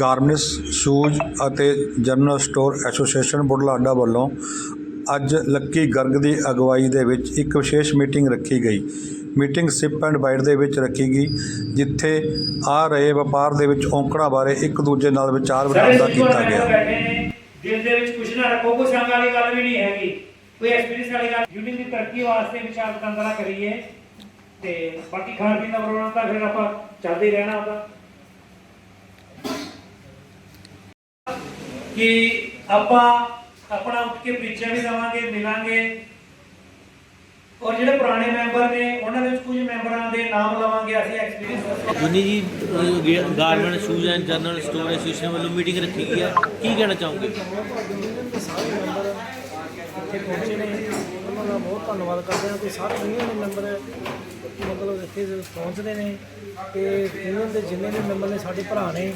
Garments shoes ਅਤੇ general store association Budhlada ਵੱਲੋਂ ਅੱਜ ਲੱਕੀ ਗਰਗ ਦੀ ਅਗਵਾਈ ਦੇ ਵਿੱਚ ਇੱਕ ਵਿਸ਼ੇਸ਼ ਮੀਟਿੰਗ ਰੱਖੀ ਗਈ। ਮੀਟਿੰਗ ਸਿਪ ਐਂਡ ਬਾਈਟ ਦੇ ਵਿੱਚ ਰੱਖੀ ਗਈ ਜਿੱਥੇ ਆ ਰਹੇ ਵਪਾਰ ਦੇ ਵਿੱਚ ਔਂਕੜਾਂ ਬਾਰੇ ਇੱਕ ਦੂਜੇ ਨਾਲ ਵਿਚਾਰ ਵਟਾਂਦਰਾ ਕੀਤਾ ਗਿਆ। ਬੈਠੇ ਨੇ ਦਿਲ ਦੇ ਵਿੱਚ ਕੁਝ ਨਾ ਰੱਖੋ ਕੋਈ ਸੰਗ ਵਾਲੀ ਗੱਲ ਵੀ ਨਹੀਂ ਹੈਗੀ। ਕੋਈ ਐਕਸਪੀਰੀਅੰਸ ਵਾਲੀ ਗੱਲ ਯੂਨੀਅਨ ਦੀ ਤਰੱਕੀ ਵਾਸਤੇ ਵਿਚਾਰ ਵਟਾਂਦਰਾ ਕਰੀਏ ਤੇ ਬਾਕੀ ਖਾਣ ਪੀਣ ਦਾ ਪ੍ਰੋਗਰਾਮ ਤਾਂ ਫਿਰ ਆਪਾਂ ਚੱਲਦੇ ਹੀ ਰਹਿਣਾ ਉਹਦਾ ਕਿ ਆਪਾਂ ਆਪਣਾ ਉੱਠ ਕੇ ਪ੍ਰੀਚਾ ਵੀ ਦਵਾਂਗੇ, ਮਿਲਾਂਗੇ। ਔਰ ਜਿਹੜੇ ਪੁਰਾਣੇ ਮੈਂਬਰ ਨੇ, ਉਹਨਾਂ ਦੇ ਵਿੱਚ ਕੁਝ ਮੈਂਬਰਾਂ ਦੇ ਨਾਮ ਲਵਾਂਗੇ, ਅਸੀਂ ਐਕਸਪੀਰੀਅੰਸ ਜੁਨੀ ਜੀ garment shoes and general store association ਵੱਲੋਂ ਮੀਟਿੰਗ ਰੱਖੀ ਗਈ ਹੈ ਕੀ ਕਹਿਣਾ ਚਾਹੋਗੇ ਯੂਨੀਅਨ ਦੇ ਸਾਰੇ ਮੈਂਬਰ ਇੱਥੇ ਪਹੁੰਚੇ ਨੇ। ਉਹਨਾਂ ਦਾ ਬਹੁਤ ਧੰਨਵਾਦ ਕਰਦੇ ਹਾਂ ਕਿ ਸਾਰੇ ਯੂਨੀਅਨ ਦੇ ਮੈਂਬਰ ਮਤਲਬ ਇੱਥੇ ਪਹੁੰਚਦੇ ਨੇ ਤੇ ਯੂਨੀਅਨ ਦੇ ਜਿੰਨੇ ਵੀ ਮੈਂਬਰ ਨੇ ਸਾਡੇ ਭਰਾ ਨੇ,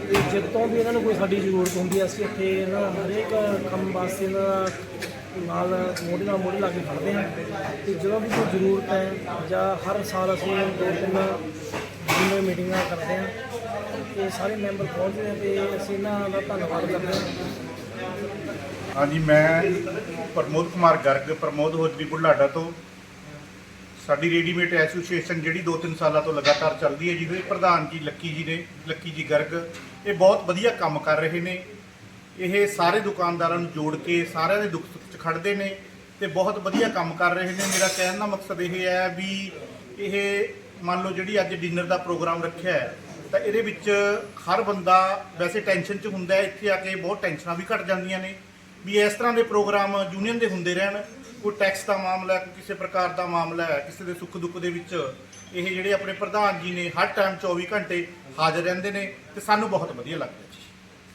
ਤੇ ਜਦੋਂ ਵੀ ਇਹਨਾਂ ਨੂੰ ਕੋਈ ਸਾਡੀ ਜ਼ਰੂਰਤ ਹੁੰਦੀ ਹੈ ਅਸੀਂ ਇੱਥੇ ਇਹਨਾਂ ਦਾ ਹਰੇਕ ਕੰਮ ਵਾਸਤੇ ਇਹਨਾਂ ਦਾ ਨਾਲ ਮੋਢੇ ਨਾਲ ਮੋਢੇ ਲਾ ਕੇ ਖੜਦੇ ਹਾਂ। ਤੇ ਜਦੋਂ ਵੀ ਕੋਈ ਜ਼ਰੂਰਤ ਹੈ ਜਾਂ ਹਰ ਸਾਲ ਅਸੀਂ ਦੋ ਤਿੰਨ ਯੂਨੀਅਨ ਮੀਟਿੰਗਾਂ ਕਰਦੇ ਹਾਂ, ਤੇ ਸਾਰੇ ਮੈਂਬਰ ਪਹੁੰਚਦੇ ਨੇ ਤੇ ਅਸੀਂ ਇਹਨਾਂ ਦਾ ਧੰਨਵਾਦ ਕਰਦੇ ਹਾਂ। ਹਾਂਜੀ, ਮੈਂ ਪ੍ਰਮੋਦ ਕੁਮਾਰ ਗਰਗ, ਪ੍ਰਮੋਦ ਹੋਜਰੀ ਬੁਢਲਾਡਾ ਤੋਂ। ਸਾਡੀ ਰੈਡੀਮੇਡ ਐਸੋਸੀਏਸ਼ਨ ਜਿਹੜੀ 2-3 ਸਾਲਾਂ ਤੋਂ ਲਗਾਤਾਰ ਚੱਲਦੀ ਹੈ ਜਿਹਦੇ ਪ੍ਰਧਾਨ ਜੀ ਲੱਕੀ ਜੀ ਨੇ, ਲੱਕੀ ਜੀ ਗਰਗ, ਇਹ ਬਹੁਤ ਵਧੀਆ ਕੰਮ ਕਰ ਰਹੇ ਨੇ। ਇਹ ਸਾਰੇ ਦੁਕਾਨਦਾਰਾਂ ਨੂੰ ਜੋੜ ਕੇ ਸਾਰਿਆਂ ਦੇ ਦੁੱਖ ਸੁੱਖ 'ਚ ਖੜਦੇ ਨੇ ਤੇ ਬਹੁਤ ਵਧੀਆ ਕੰਮ ਕਰ ਰਹੇ ਨੇ। ਮੇਰਾ ਕਹਿਣ ਦਾ ਮਕਸਦ ਇਹ ਹੈ ਵੀ ਇਹ ਮੰਨ ਲਓ ਜਿਹੜੀ ਅੱਜ ਡਿਨਰ ਦਾ ਪ੍ਰੋਗਰਾਮ ਰੱਖਿਆ ਹੈ ਤਾਂ ਇਹਦੇ ਵਿੱਚ ਹਰ ਬੰਦਾ ਵੈਸੇ ਟੈਨਸ਼ਨ 'ਚ ਹੁੰਦਾ ਹੈ, ਇੱਥੇ ਆ ਕੇ ਬਹੁਤ ਟੈਨਸ਼ਨਾਂ ਵੀ ਘਟ ਜਾਂਦੀਆਂ ਨੇ। ਵੀ ਇਸ ਤਰ੍ਹਾਂ ਦੇ ਪ੍ਰੋਗਰਾਮ ਯੂਨੀਅਨ ਦੇ ਹੁੰਦੇ ਰਹਿਣ, ਕੋਈ ਟੈਕਸ ਦਾ ਮਾਮਲਾ ਕੋਈ ਕਿਸੇ ਪ੍ਰਕਾਰ ਦਾ ਮਾਮਲਾ ਹੈ, ਕਿਸੇ ਦੇ ਸੁੱਖ ਦੁੱਖ ਦੇ ਵਿੱਚ ਇਹ ਜਿਹੜੇ ਆਪਣੇ ਪ੍ਰਧਾਨ ਜੀ ਨੇ ਹਰ ਟਾਈਮ 24 ਘੰਟੇ ਹਾਜ਼ਰ ਰਹਿੰਦੇ ਨੇ ਤੇ ਸਾਨੂੰ ਬਹੁਤ ਵਧੀਆ ਲੱਗਦਾ ਜੀ